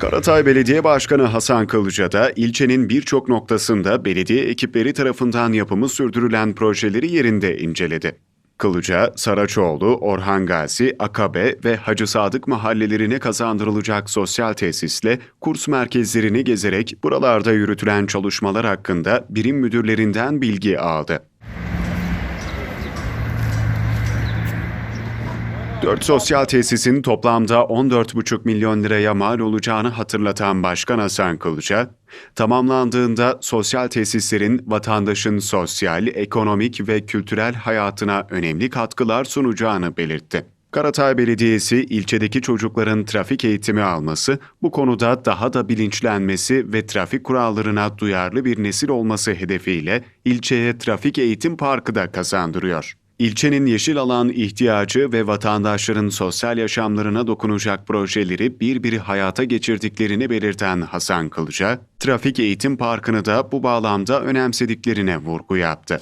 Karatay Belediye Başkanı Hasan Kılıca da ilçenin birçok noktasında belediye ekipleri tarafından yapımı sürdürülen projeleri yerinde inceledi. Kılıca, Saraçoğlu, Orhan Gazi, Akabe ve Hacı Sadık mahallelerine kazandırılacak sosyal tesisle kurs merkezlerini gezerek buralarda yürütülen çalışmalar hakkında birim müdürlerinden bilgi aldı. Dört sosyal tesisin toplamda 14,5 milyon liraya mal olacağını hatırlatan Başkan Hasan Kılıca, tamamlandığında sosyal tesislerin vatandaşın sosyal, ekonomik ve kültürel hayatına önemli katkılar sunacağını belirtti. Karatay Belediyesi ilçedeki çocukların trafik eğitimi alması, bu konuda daha da bilinçlenmesi ve trafik kurallarına duyarlı bir nesil olması hedefiyle ilçeye trafik eğitim parkı da kazandırıyor. İlçenin yeşil alan ihtiyacı ve vatandaşların sosyal yaşamlarına dokunacak projeleri bir bir hayata geçirdiklerini belirten Hasan Kılıca, Trafik Eğitim Parkı'nı da bu bağlamda önemsediklerine vurgu yaptı.